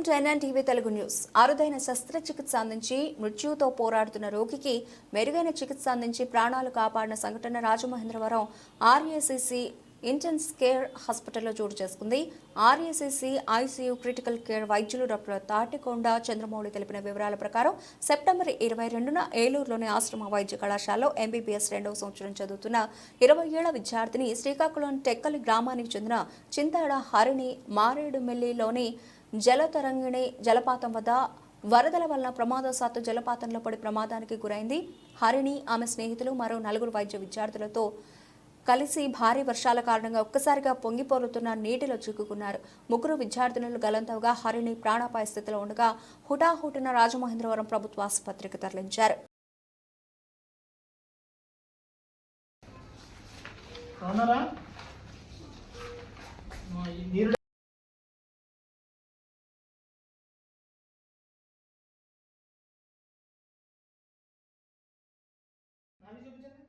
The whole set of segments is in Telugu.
Welcome to NN TV Telugu news. అరుదైన శస్త్రచికిత్స అందించి మృత్యుతో పోరాడుతున్న రోగికి మెరుగైన చికిత్స అందించి ప్రాణాలు కాపాడిన సంఘటన రాజమహేంద్రవరం ఆర్ఏసీసీ ఇంటెన్స్ కేర్ హాస్పిటల్లో చోటు చేసుకుంది. ఆర్ఏసీసీ ఐసీయూ క్రిటికల్ కేర్ వైద్యులు డాక్టర్ తాటికొండ చంద్రమౌళి తెలిపిన వివరాల ప్రకారం సెప్టెంబర్ ఇరవై రెండున ఏలూరులోని ఆశ్రమ వైద్య కళాశాలలో ఎంబీబీఎస్ రెండవ సంవత్సరం చదువుతున్న ఇరవై ఏళ్ళ విద్యార్థిని శ్రీకాకుళం టెక్కలి గ్రామానికి చెందిన చింతాడ హరిణి మారేడుమిల్లిలోని జలతరంగిణి జలపాతం వద్ద వరదల వలన ప్రమాదశాత్తు జలపాతంలో పడి ప్రమాదానికి గురైంది. హరిణి ఆమె స్నేహితులు మరో నలుగురు వైద్య విద్యార్థులతో కలిసి భారీ వర్షాల కారణంగా ఒక్కసారిగా పొంగిపోరుతున్న నీటిలో చిక్కుకున్నారు. ముగ్గురు విద్యార్థినులు గలంతవుగా హరిణి ప్రాణాపాయ స్థితిలో ఉండగా హుటాహుటిన రాజమహేంద్రవరం ప్రభుత్వ ఆసుపత్రికి తరలించారు అవునరా మా ఈ నీరు నాని చూపించండి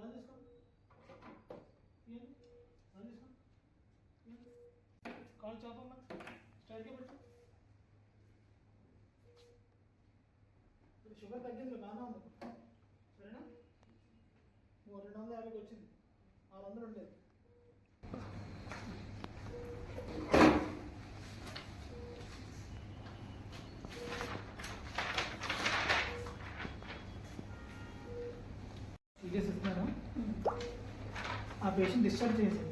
గాలి తీసుకో తీయండి. గాలి తీసుకో తీయండి. కాలు చాపమ్మా. స్ట్రైట్గా పెట్టు. షుగర్ తగ్గింది బాగా ఉంది. సరేనా? ఓ రెండు వందల యాభైకి వచ్చింది. ఆరు వందలు ఉండేది. ఆ పేషెంట్ డిశ్చార్జ్ చేసేది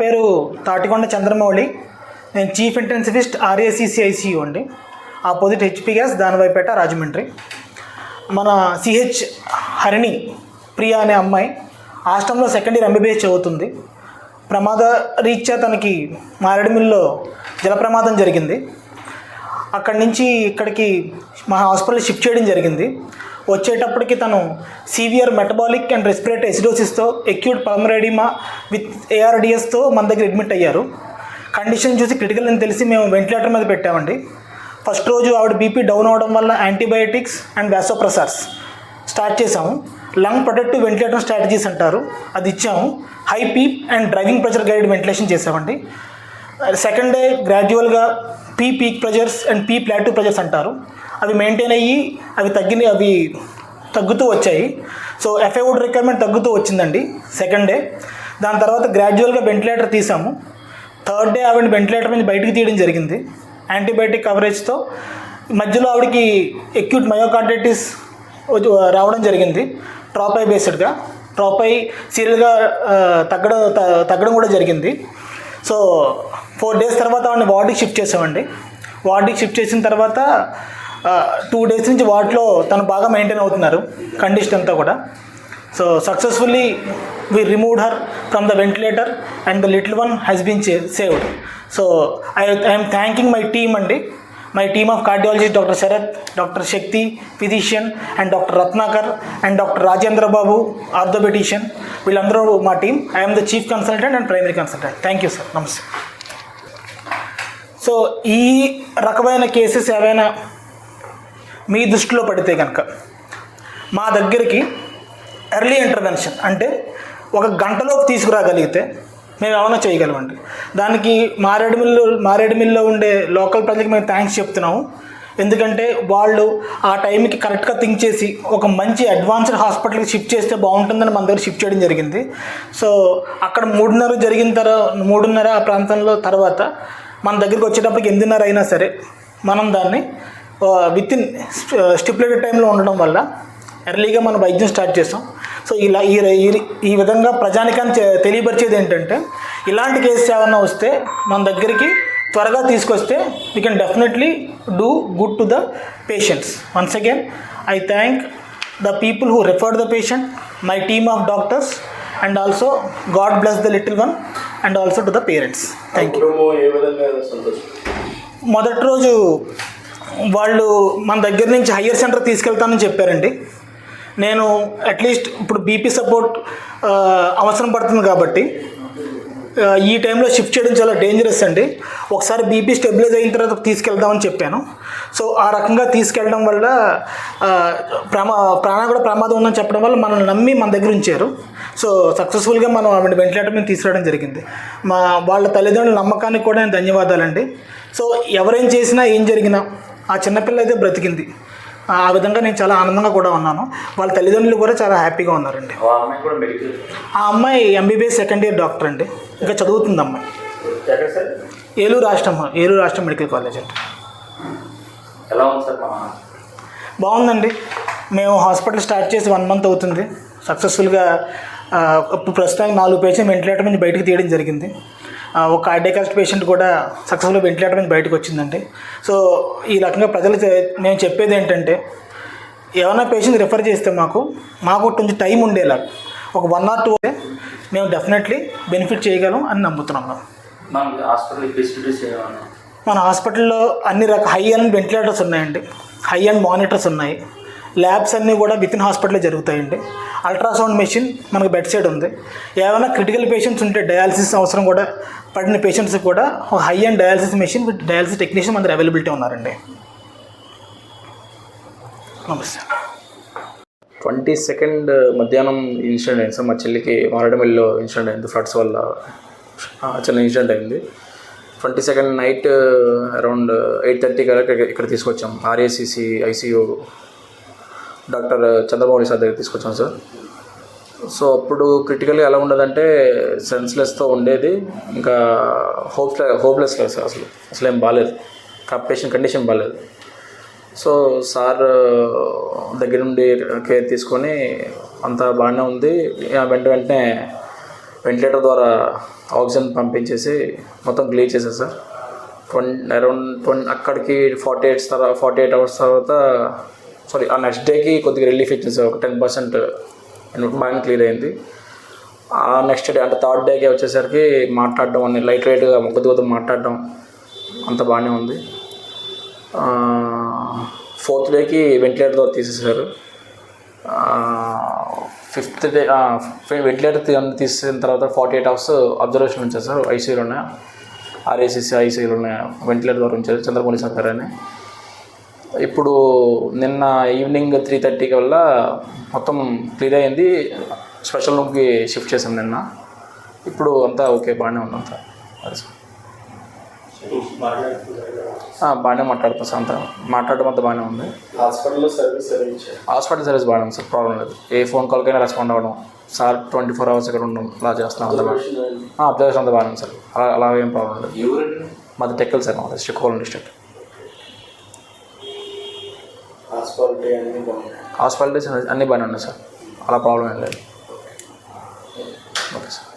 పేరు తాటికొండ చంద్రమౌళి. నేను చీఫ్ ఇంటెన్సివిస్ట్ ఆర్ఏసీసీఐసీయూ అండి. ఆపోజిట్ హెచ్పి గ్యాస్ దానివైపేట రాజమండ్రి. మన సిహెచ్ హరిణి ప్రియా అనే అమ్మాయి హాస్టల్లో సెకండ్ ఇయర్ ఎంబీబీఎస్ చదువుతుంది. ప్రమాద రీత్యా తనకి మారేడుమిల్లో జలప్రమాదం జరిగింది. అక్కడి నుంచి ఇక్కడికి మా హాస్పిటల్ షిఫ్ట్ చేయడం జరిగింది. వచ్చేటప్పటికి తను సీవియర్ మెటబాలిక్ అండ్ రెస్పిరేటరీ ఎసిడోసిస్తో ఎక్యూట్ పల్మరేడిమా విత్ ఏఆర్డిఎస్తో మన దగ్గర అడ్మిట్ అయ్యారు. కండిషన్ చూసి క్రిటికల్ అని తెలిసి మేము వెంటిలేటర్ మీద పెట్టామండి. ఫస్ట్ రోజు ఆవిడ బీపీ డౌన్ అవడం వల్ల యాంటీబయాటిక్స్ అండ్ వ్యాసోప్రసార్స్ స్టార్ట్ చేసాము లంగ్ ప్రొటెక్టివ్ వెంటిలేటర్ స్ట్రాటజీస్ అంటారు. అది ఇచ్చాము. High PEEP and driving pressure guide ventilation చేసామండి సెకండ్ డే గ్రాడ్యువల్గా P peak pressures and P plateau pressures అంటారు. అవి మెయింటైన్ అయ్యి అవి తగ్గిన అవి తగ్గుతూ వచ్చాయి. సో ఎఫ్ఐవుడ్ రిక్వైర్మెంట్ తగ్గుతూ వచ్చిందండి సెకండ్ డే దాని తర్వాత గ్రాడ్యువల్గా వెంటిలేటర్ తీసాము. థర్డ్ డే ఆవిడ వెంటిలేటర్ నుంచి బయటికి తీయడం జరిగింది. యాంటీబయాటిక్ కవరేజ్తో మధ్యలో ఆవిడకి ఎక్యూట్ మయోకార్డైటిస్ రావడం జరిగింది. ట్రాపై బేస్డ్గా ట్రాపై సీరియల్గా తగ్గడం త- తగ్గడం కూడా జరిగింది. సో ఫోర్ డేస్ తర్వాత ఆవిడని వార్డుకి షిఫ్ట్ చేసామండి. వార్డుకి షిఫ్ట్ చేసిన తర్వాత టూ డేస్ నుంచి వాటిలో తను బాగా మెయింటైన్ అవుతున్నారు కండిషన్ అంతా కూడా. So successfully we removed her from the ventilator and the little one has been saved so I I'm thanking my team అండి. My team of cardiologist doctor Sharath doctor Shakti physician and doctor Ratnakar and doctor Rajendra Babu orthopedician వీళ్ళందరూ మా team I'm the chief consultant and primary consultant thank you sir namaste so ఈ రకమైన కేసెస్ ఏవైనా మీ దృష్టిలో పడితే కనుక మా దగ్గరికి ఎర్లీ ఇంటర్వెన్షన్ అంటే ఒక గంటలోపు తీసుకురాగలిగితే మేము ఏమైనా చేయగలమండి. దానికి మారేడుమిల్లు మారేడుమిల్లో ఉండే లోకల్ ప్రజలకు మేము థ్యాంక్స్ చెప్తున్నాము. ఎందుకంటే వాళ్ళు ఆ టైంకి కరెక్ట్గా థింక్ చేసి ఒక మంచి అడ్వాన్స్డ్ హాస్పిటల్కి షిఫ్ట్ చేస్తే బాగుంటుందని మన దగ్గర షిఫ్ట్ చేయడం జరిగింది. సో అక్కడ మూడున్నర జరిగిన తర్వాత మూడున్నర ఆ ప్రాంతంలో తర్వాత మన దగ్గరికి వచ్చేటప్పటికి ఎనిమిదిన్నర అయినా సరే మనం దాన్ని విత్ ఇన్ స్టిపులేటెడ్ టైంలో ఉండడం వల్ల ఎర్లీగా మనం వైద్యం స్టార్ట్ చేస్తాం సో ఇలా ఈ ఈ- విధంగా ప్రజానికాన్ని తెలియపరిచేది ఏంటంటే ఇలాంటి కేసెస్ ఏమైనా వస్తే మన దగ్గరికి త్వరగా తీసుకొస్తే we can definitely do good to the patients once again I thank the patient, my team of doctors, and also God bless the little one, and also to the parents. Thank you. కుటుంబం ఏ విధంగా సంతోషం మొదటి రోజు వాళ్ళు మన దగ్గర నుంచి హయ్యర్ సెంటర్ తీసుకెళ్తానని చెప్పారండి. నేను అట్లీస్ట్ ఇప్పుడు బీపీ సపోర్ట్ అవసరం పడుతుంది కాబట్టి ఈ టైంలో షిఫ్ట్ చేయడం చాలా డేంజరస్ అండి. ఒకసారి బీపీ స్టెబిలైజ్ అయిన తర్వాత తీసుకెళ్దామని చెప్పాను. సో ఆ రకంగా తీసుకెళ్ళడం వల్ల ప్రమా ప్రాణం కూడా ప్రమాదం ఉందని చెప్పడం వల్ల మనల్ని నమ్మి మన దగ్గర ఉంచారు. సో సక్సెస్ఫుల్గా మనం ఆవిడ వెంటిలేటర్ మీద తీసుకురావడం జరిగింది. మా వాళ్ళ తల్లిదండ్రుల నమ్మకానికి కూడా నేను ధన్యవాదాలండి. సో ఎవరేం చేసినా ఏం జరిగినా ఆ చిన్నపిల్ల అయితే బ్రతికింది. ఆ విధంగా నేను చాలా ఆనందంగా కూడా ఉన్నాను. వాళ్ళ తల్లిదండ్రులు కూడా చాలా హ్యాపీగా ఉన్నారండి. ఆ అమ్మాయి ఎంబీబీఎస్ సెకండ్ ఇయర్ డాక్టర్ అండి. ఇంకా చదువుతుంది అమ్మాయి. ఏలూరు రాష్ట్రం ఏలూరు రాష్ట్రం మెడికల్ కాలేజ్ అండి. బాగుందండి. మేము హాస్పిటల్ స్టార్ట్ చేసి వన్ మంత్ అవుతుంది. సక్సెస్ఫుల్గా ఇప్పుడు ప్రస్తుతానికి నాలుగు పేషెంట్ వెంటిలేటర్ నుంచి బయటకు తీయడం జరిగింది. ఒక కార్డియాకాస్ట్ పేషెంట్ కూడా సక్సెస్ఫుల్గా వెంటిలేటర్ నుంచి బయటకు వచ్చిందండి సో ఈ రకంగా ప్రజలు నేను చెప్పేది ఏంటంటే ఏమైనా పేషెంట్ రిఫర్ చేస్తే మాకు మాకు కొంచెం టైం ఉండేలా. ఒక వన్ ఆర్ టూ మేము డెఫినెట్లీ బెనిఫిట్ చేయగలం అని నమ్ముతున్నాం మన హాస్పిటల్లో అన్ని రకాల హై అండ్ వెంటిలేటర్స్ ఉన్నాయండి. హై అండ్ మానిటర్స్ ఉన్నాయి. ల్యాబ్స్ అన్నీ కూడా విత్ ఇన్ హాస్పిటల్లో జరుగుతాయండి. అల్ట్రాసౌండ్ మెషిన్ మనకు బెడ్ సైడ్ ఉంది. ఏమైనా క్రిటికల్ పేషెంట్స్ ఉంటే డయాలసిస్ అవసరం కూడా పడిన పేషెంట్స్ కూడా high end dialysis machine with dialysis technician మన దగ్గర అవైలబిలిటీ ఉన్నారండి. నమస్తే. ట్వంటీ సెకండ్ మధ్యాహ్నం ఇన్సిడెంట్ అయింది సార్. మా చెల్లికి మారడమిల్లో ఇన్సిడెంట్ అయింది. ఫ్లడ్స్ వల్ల చిన్న ఇన్సిడెంట్ అయింది. Twenty second night around eight thirty కదా ఇక్కడ తీసుకొచ్చాం. RACC ICU doctor Chandrababu sir దగ్గర తీసుకొచ్చాం సార్. సో అప్పుడు క్రిటికల్గా ఎలా ఉండదంటే సెన్స్లెస్తో ఉండేది. ఇంకా హోప్లె హోప్లెస్ లేదు సార్ అసలు. అసలు ఏం బాగాలేదు పేషెంట్ కండిషన్ బాగాలేదు సో సార్ దగ్గర నుండి కేర్ తీసుకొని అంతా బాగానే ఉంది. వెంట వెంటనే వెంటిలేటర్ ద్వారా ఆక్సిజన్ పంపించేసి మొత్తం క్లియర్ చేశారు సార్. ట్వంటీ అరౌండ్ ట్వంటీ అక్కడికి ఫార్టీ ఎయిట్స్ తర్వాత ఫార్టీ ఎయిట్ అవర్స్ తర్వాత సారీ ఆ నెక్స్ట్ డేకి కొద్దిగా రిలీఫ్ ఇచ్చింది సార్ ఒక టెన్ పర్సెంట్ బాగా క్లియర్ అయింది. ఆ నెక్స్ట్ డే అంటే థర్డ్ డేకి వచ్చేసరికి మాట్లాడడం అన్ని లైట్ లైట్గా కొద్ది కొద్దిగా మాట్లాడడం అంత బాగానే ఉంది. ఫోర్త్ డేకి వెంటిలేటర్ తీసేసారు ఫిఫ్త్ డే వెంటిలేటర్ తీసిన తర్వాత ఫార్టీ ఎయిట్ అవర్స్ అబ్జర్వేషన్ ఉంచారు సార్ ఐసీయూలోనే ఆర్ఏసీసీ ఐసీయూలోనే వెంటిలేటర్ ద్వారా ఉంచారు చంద్రమౌళి సార్ గారు అని ఇప్పుడు నిన్న ఈవినింగ్ త్రీ థర్టీకి వల్ల మొత్తం క్లియర్ అయింది. స్పెషల్ రూమ్కి షిఫ్ట్ చేసాం నిన్న. ఇప్పుడు అంతా ఓకే బాగానే సార్. ఆ, బాగానే మాట్లాడుతాం సార్ అంతా. మాట్లాడడం అంతా బాగానే ఉంది. హాస్పిటల్లో సర్వీస్ హాస్పిటల్ సర్వీస్ బాగానే ఉంది సార్ ప్రాబ్లం లేదు. ఏ ఫోన్ కాల్కైనా రెస్పాండ్ అవ్వడం. సార్ ట్వంటీ ఫోర్ అవర్స్ ఇక్కడ ఉండడం అలా చేస్తున్నాం అంతా బాగా అబ్జర్వేషన్ అంతా బాగానే ఉంది సార్. అలా అలా ఏం ప్రాబ్లం లేదు మాది టెక్కల్ సార్ మాది శ్రీకాకుళం డిస్ట్రిక్ట్ హాస్పిటల్స్ అన్నీ బాగానే ఉన్నాయి సార్. అలా ప్రాబ్లం ఏం లేదు. Okay sir.